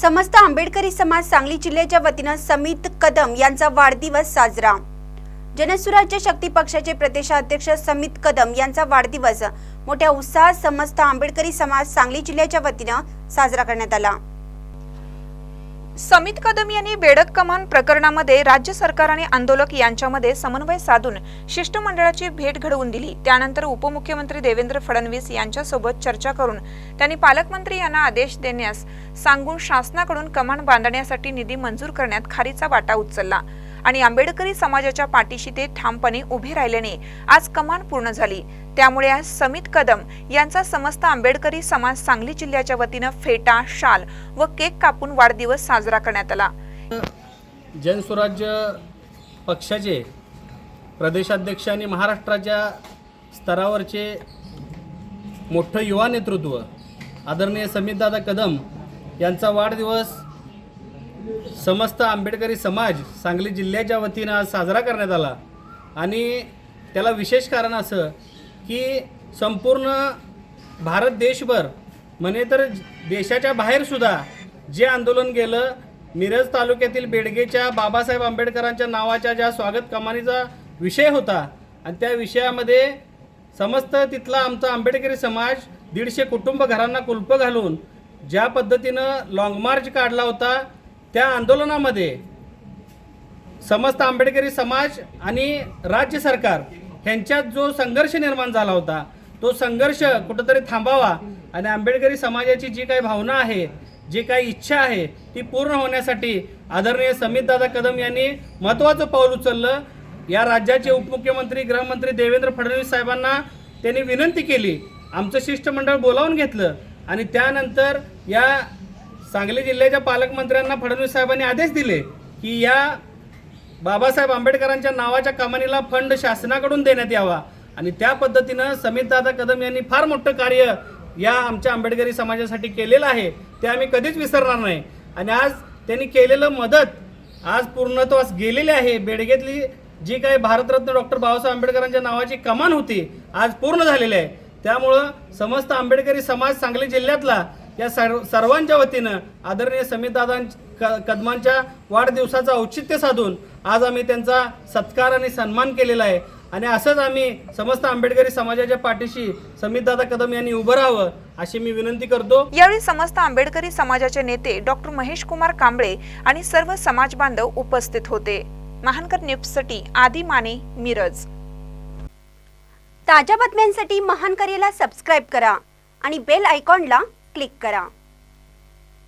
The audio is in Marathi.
समस्त आंबेडकरी समाज सांगली जिल्ह्याच्या वतीनं समित कदम यांचा वाढदिवस साजरा. जनसुराज्य शक्ती पक्षाचे प्रदेशाध्यक्ष समित कदम यांचा वाढदिवस. मोठ्या उत्साहात समस्त आंबेडकरी समाज सांगली जिल्ह्याच्या वतीनं साजरा करण्यात आला. समित कदम यांनी बेडक कमान प्रकरणामध्ये राज्य सरकार आणि आंदोलक यांच्यामध्ये समन्वय साधून शिष्टमंडळाची भेट घडवून दिली. त्यानंतर उपमुख्यमंत्री देवेंद्र फडणवीस यांच्यासोबत चर्चा करून त्यांनी पालकमंत्री यांना आदेश देण्यास सांगून शासनाकडून कमान बांधण्यासाठी निधी मंजूर करण्यात खारीचा वाटा उचलला. आणि आंबेडकरी समाजाच्या पाठीशी ते ठामपणे उभे राहिल्याने आज कमान पूर्ण झाली. त्यामुळे आज समित कदम यांचा समस्त आंबेडकरी समाज सांगली जिल्ह्याच्या वतीनं फेटा शाल व केक कापून वाढदिवस साजरा करण्यात आला. जनस्वराज्य पक्षाचे प्रदेशाध्यक्ष आणि महाराष्ट्राच्या स्तरावरचे मोठं युवा नेतृत्व आदरणीय समितदादा कदम यांचा वाढदिवस समस्त आंबेडकरी समाज सांगली जिल्ह्याच्या वतीनं आज साजरा करण्यात आला. आणि त्याला विशेष कारण असं की संपूर्ण भारत देशभर म्हणे तर देशाच्या बाहेरसुद्धा जे आंदोलन गेलं मिरज तालुक्यातील बेडगेच्या बाबासाहेब आंबेडकरांच्या नावाच्या ज्या स्वागत कमानीचा विषय होता आणि त्या विषयामध्ये समस्त तिथला आमचा आंबेडकरी समाज दीडशे कुटुंब घरांना कुलप घालून ज्या पद्धतीनं लाँग मार्च काढला होता त्या आंदोलनामध्ये समस्त आंबेडकरी समाज आणि राज्य सरकार ह्यांच्यात जो संघर्ष निर्माण झाला होता तो संघर्ष कुठंतरी थांबावा आणि आंबेडकरी समाजाची जी काही भावना आहे जी काही इच्छा आहे ती पूर्ण होण्यासाठी आदरणीय समितदादा कदम यांनी महत्त्वाचं पाऊल उचललं. या राज्याचे उपमुख्यमंत्री गृहमंत्री देवेंद्र फडणवीस साहेबांना त्यांनी विनंती केली. आमचं शिष्टमंडळ बोलावून घेतलं आणि त्यानंतर या सांगली जिल्ह्याच्या पालकमंत्र्यांना फडणवीस साहेबांनी आदेश दिले की या बाबासाहेब आंबेडकरांच्या नावाच्या कमानीला फंड शासनाकडून देण्यात यावा. आणि त्या पद्धतीनं समितदादा कदम यांनी फार मोठं कार्य या आमच्या आंबेडकरी समाजासाठी केलेलं आहे. ते आम्ही कधीच विसरणार नाही. आणि आज त्यांनी केलेलं मदत आज पूर्णत्वास गेलेली आहे. बेडगेतली जी काही भारतरत्न डॉक्टर बाबासाहेब आंबेडकरांच्या नावाची कमान होती आज पूर्ण झालेली आहे. त्यामुळं समस्त आंबेडकरी समाज सांगली जिल्ह्यातला या सर्व सर्वांच्या वतीनं आदरणीय समितदादा क कदमांच्या वाढदिवसाचं औचित्य साधून आज आम्ही त्यांचा सत्कार आणि सन्मान केलेला आहे. आणि असंच आम्ही समस्त आंबेडकरी समाजाच्या पाठीशी समितदादा कदम यांनी उभं राहावं अशी मी विनंती करतो. यावेळी समस्त आंबेडकरी समाजाचे नेते डॉक्टर महेश कुमार कांबळे आणि सर्व समाज बांधव उपस्थित होते. महानकर न्यूजसाठी आदी माने मिरज. ताज्या बातम्यांसाठी महान करेला सबस्क्राईब करा आणि बेल आयकॉनला क्लिक करा.